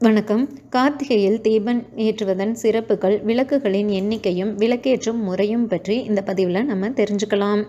வணக்கம். கார்த்திகையில் தீபம் ஏற்றுவதன் சிறப்புகள் விளக்குகளின் எண்ணிக்கையும் விளக்கேற்றும் முறையும் பற்றி இந்த பதிவில் நம்ம தெரிஞ்சுக்கலாம்.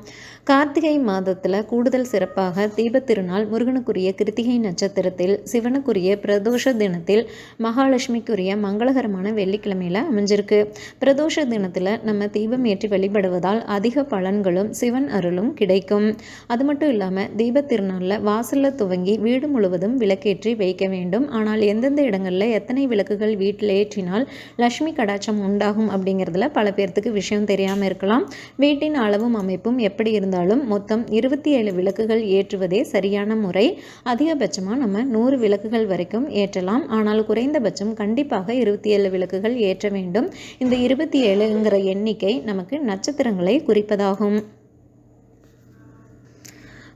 கார்த்திகை மாதத்தில் கூடுதல் சிறப்பாக தீபத்திருநாள் முருகனுக்குரிய கிருத்திகை நட்சத்திரத்தில் சிவனுக்குரிய பிரதோஷ தினத்தில் மகாலட்சுமிக்குரிய மங்களகரமான வெள்ளிக்கிழமையில் அமைஞ்சிருக்கு. பிரதோஷ தினத்தில் நம்ம தீபம் ஏற்றி வழிபடுவதால் அதிக பலன்களும் சிவன் அருளும் கிடைக்கும். அது மட்டும் இல்லாமல் தீபத் திருநாளில் வாசலில் துவங்கி வீடு முழுவதும் விளக்கேற்றி வைக்க வேண்டும். ஆனால் எந்தெந்த இடம் இடங்களில் எத்தனை விளக்குகள் வீட்டில் ஏற்றினால் லக்ஷ்மி கடாட்சம் உண்டாகும் அப்படிங்கிறதுல பல பேர்த்துக்கு விஷயம் தெரியாமல் இருக்கலாம். வீட்டின் அளவும் அமைப்பும் எப்படி இருந்தாலும் மொத்தம் இருபத்தி ஏழு விளக்குகள் ஏற்றுவதே சரியான முறை. அதிகபட்சமாக நம்ம நூறு விளக்குகள் வரைக்கும் ஏற்றலாம். ஆனால் குறைந்தபட்சம் கண்டிப்பாக இருபத்தி ஏழு விளக்குகள் ஏற்ற வேண்டும். இந்த இருபத்தி ஏழுங்கிற எண்ணிக்கை நமக்கு நட்சத்திரங்களை குறிப்பதாகும்.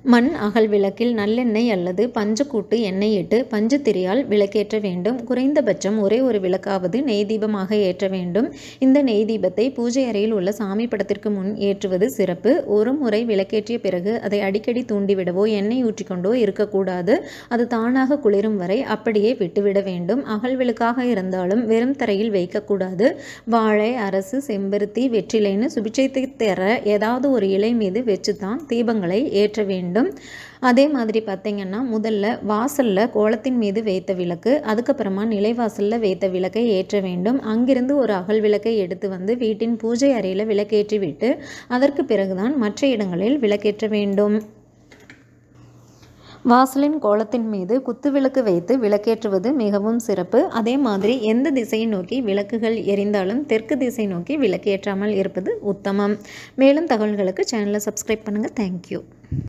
மண் அகல் விளக்கில் நல்லெண்ணெய் அல்லது பஞ்சக்கூட்டு எண்ணெய் இட்டு பஞ்சு திரியால் விளக்கேற்ற வேண்டும். குறைந்தபட்சம் ஒரே ஒரு விளக்காவது நெய் தீபமாக ஏற்ற வேண்டும். இந்த நெய் தீபத்தை பூஜை அறையில் உள்ள சாமி படத்திற்கு முன் ஏற்றுவது சிறப்பு. ஒரு முறை விளக்கேற்றிய பிறகு அதை அடிக்கடி தூண்டிவிடவோ எண்ணெய் ஊற்றிக்கொண்டோ இருக்கக்கூடாது. அது தானாக குளிரும் வரை அப்படியே விட்டுவிட வேண்டும். அகல் விளக்காக இருந்தாலும் வெறும் தரையில் வைக்கக்கூடாது. வாழை அரசு செம்பருத்தி வெற்றிலைன்னு சுபிச்சத்தை தர ஏதாவது ஒரு இலை மீது வச்சு தான் தீபங்களை ஏற்ற வேண்டும். வேண்டும். அதே மாதிரி பார்த்திங்கன்னா முதல்ல வாசலில் கோலத்தின் மீது வைத்த விளக்கு அதுக்கப்புறமா நிலைவாசலில் வைத்த விளக்கை ஏற்ற வேண்டும். அங்கிருந்து ஒரு அகல் விளக்கை எடுத்து வந்து வீட்டின் பூஜை அறையில் விளக்கேற்றி விட்டு அதற்கு பிறகுதான் மற்ற இடங்களில் விளக்கேற்ற வேண்டும். வாசலின் கோலத்தின் மீது குத்து விளக்கு வைத்து விளக்கேற்றுவது மிகவும் சிறப்பு. அதே மாதிரி எந்த திசையை நோக்கி விளக்குகள் எரிந்தாலும் தெற்கு திசை நோக்கி விளக்கேற்றாமல் இருப்பது உத்தமம். மேலும் தகவல்களுக்கு சேனலை சப்ஸ்கிரைப் பண்ணுங்கள் தேங்க்யூ